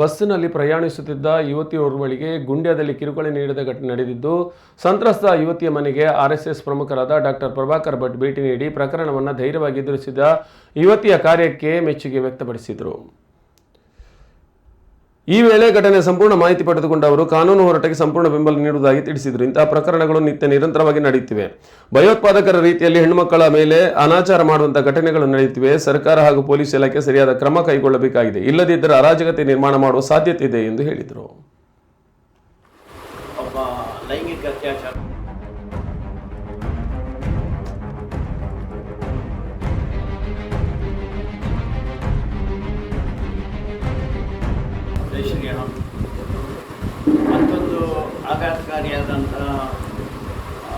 ಬಸ್ಸಿನಲ್ಲಿ ಪ್ರಯಾಣಿಸುತ್ತಿದ್ದ ಯುವತಿಯೋರ್ವಳಿಗೆ ಗುಂಡ್ಯದಲ್ಲಿ ಕಿರುಕುಳ ನೀಡಿದ ಘಟನೆ ನಡೆದಿದ್ದು, ಸಂತ್ರಸ್ತ ಯುವತಿಯ ಮನೆಗೆ ಆರ್ಎಸ್ಎಸ್ ಪ್ರಮುಖರಾದ ಡಾಕ್ಟರ್ ಪ್ರಭಾಕರ್ ಭಟ್ ಭೇಟಿ ನೀಡಿ ಪ್ರಕರಣವನ್ನು ಧೈರ್ಯವಾಗಿ ಎದುರಿಸಿದ ಯುವತಿಯ ಕಾರ್ಯಕ್ಕೆ ಮೆಚ್ಚುಗೆ ವ್ಯಕ್ತಪಡಿಸಿದರು. ಈ ವೇಳೆ ಘಟನೆ ಸಂಪೂರ್ಣ ಮಾಹಿತಿ ಪಡೆದುಕೊಂಡ ಅವರು ಕಾನೂನು ಹೋರಾಟಕ್ಕೆ ಸಂಪೂರ್ಣ ಬೆಂಬಲ ನೀಡುವುದಾಗಿ ತಿಳಿಸಿದರು. ಇಂತಹ ಪ್ರಕರಣಗಳು ನಿತ್ಯ ನಿರಂತರವಾಗಿ ನಡೆಯುತ್ತಿವೆ. ಭಯೋತ್ಪಾದಕರ ರೀತಿಯಲ್ಲಿ ಹೆಣ್ಣುಮಕ್ಕಳ ಮೇಲೆ ಅನಾಚಾರ ಮಾಡುವಂತಹ ಘಟನೆಗಳು ನಡೆಯುತ್ತಿವೆ. ಸರ್ಕಾರ ಹಾಗೂ ಪೊಲೀಸ್ ಇಲಾಖೆ ಸರಿಯಾದ ಕ್ರಮ ಕೈಗೊಳ್ಳಬೇಕಾಗಿದೆ. ಇಲ್ಲದಿದ್ದರೆ ಅರಾಜಕತೆ ನಿರ್ಮಾಣ ಮಾಡುವ ಸಾಧ್ಯತೆ ಇದೆ ಎಂದು ಹೇಳಿದರು. ಮತ್ತೊಂದು ಆಘಾತಕಾರಿಯಾದಂತಹ ಆ,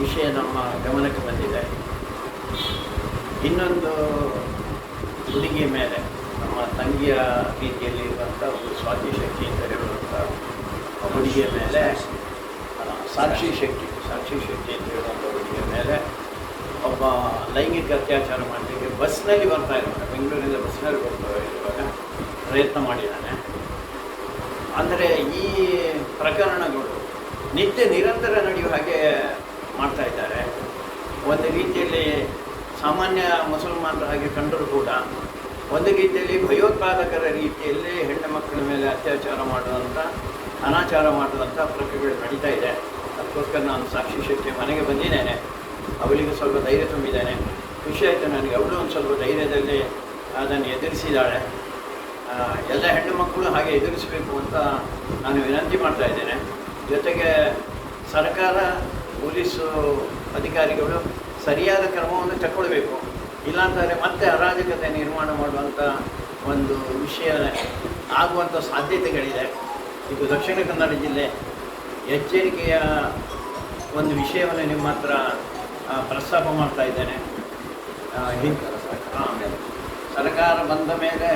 ವಿಷಯ ನಮ್ಮ ಗಮನಕ್ಕೆ ಬಂದಿದೆ. ಇನ್ನೊಂದು ಹುಡುಗಿಯ ಮೇಲೆ ನಮ್ಮ ತಂಗಿಯ ರೀತಿಯಲ್ಲಿ ಇರುವಂಥ ಒಂದು ಸ್ವಾತಿ ಶಕ್ತಿ ಅಂತ ಹೇಳುವಂಥ ಹುಡುಗಿಯ ಮೇಲೆ ಸಾಕ್ಷಿ ಶಕ್ತಿ ಸಾಕ್ಷಿ ಶಕ್ತಿ ಅಂತ ಹೇಳುವಂಥ ಹುಡುಗಿಯ ಮೇಲೆ ಒಬ್ಬ ಲೈಂಗಿಕ ಅತ್ಯಾಚಾರ ಮಾಡಲಿಕ್ಕೆ ಬಸ್ನಲ್ಲಿ ಬರ್ತಾ ಇರುವಾಗ ಬೆಂಗಳೂರಿಂದ ಬಸ್ನಲ್ಲಿ ಬರ್ತಾ ಇರುವಾಗ ಪ್ರಯತ್ನ ಮಾಡಿದ್ದಾನೆ. ಅಂದರೆ ಈ ಪ್ರಕರಣಗಳು ನಿತ್ಯ ನಿರಂತರ ನಡೆಯುವ ಹಾಗೆ ಮಾಡ್ತಾ ಇದ್ದಾರೆ. ಒಂದು ರೀತಿಯಲ್ಲಿ ಸಾಮಾನ್ಯ ಮುಸಲ್ಮಾನರ ಹಾಗೆ ಕಂಡರೂ ಕೂಡ ಒಂದು ರೀತಿಯಲ್ಲಿ ಭಯೋತ್ಪಾದಕರ ರೀತಿಯಲ್ಲಿ ಹೆಣ್ಣು ಮಕ್ಕಳ ಮೇಲೆ ಅತ್ಯಾಚಾರ ಮಾಡುವಂಥ ಅನಾಚಾರ ಮಾಡುವಂಥ ಪ್ರಕ್ರಿಯೆಗಳು ನಡೀತಾ ಇದೆ. ಅದಕ್ಕೋಸ್ಕರ ನಾನು ಸಾಕ್ಷಿ ಶಕ್ತಿ ಮನೆಗೆ ಬಂದಿದ್ದೇನೆ. ಅವಳಿಗೆ ಸ್ವಲ್ಪ ಧೈರ್ಯ ತುಂಬಿದ್ದೇನೆ. ಖುಷಿ ಆಯಿತು ನನಗೆ. ಅವಳು ಒಂದು ಸ್ವಲ್ಪ ಧೈರ್ಯದಲ್ಲಿ ಅದನ್ನು ಎದುರಿಸಿದ್ದಾಳೆ. ಎಲ್ಲ ಹೆಣ್ಣು ಮಕ್ಕಳು ಹಾಗೆ ಎದುರಿಸಬೇಕು ಅಂತ ನಾನು ವಿನಂತಿ ಮಾಡ್ತಾ ಇದ್ದೇನೆ. ಜೊತೆಗೆ ಸರ್ಕಾರ, ಪೊಲೀಸು, ಅಧಿಕಾರಿಗಳು ಸರಿಯಾದ ಕ್ರಮವನ್ನು ತಗೊಳ್ಬೇಕು ಇಲ್ಲಾಂತಂದರೆ ಮತ್ತೆ ಅರಾಜಕತೆ ನಿರ್ಮಾಣ ಮಾಡುವಂಥ ಒಂದು ವಿಷಯ ಆಗುವಂಥ ಸಾಧ್ಯತೆಗಳಿದೆ. ಇದು ದಕ್ಷಿಣ ಕನ್ನಡ ಜಿಲ್ಲೆ ಎಚ್ಚರಿಕೆಯ ಒಂದು ವಿಷಯವನ್ನು ನಿಮ್ಮ ಹತ್ರ ಪ್ರಸ್ತಾಪ ಮಾಡ್ತಾ ಇದ್ದೇನೆ. ಸರ್ಕಾರ ಬಂದ ಮೇಲೆ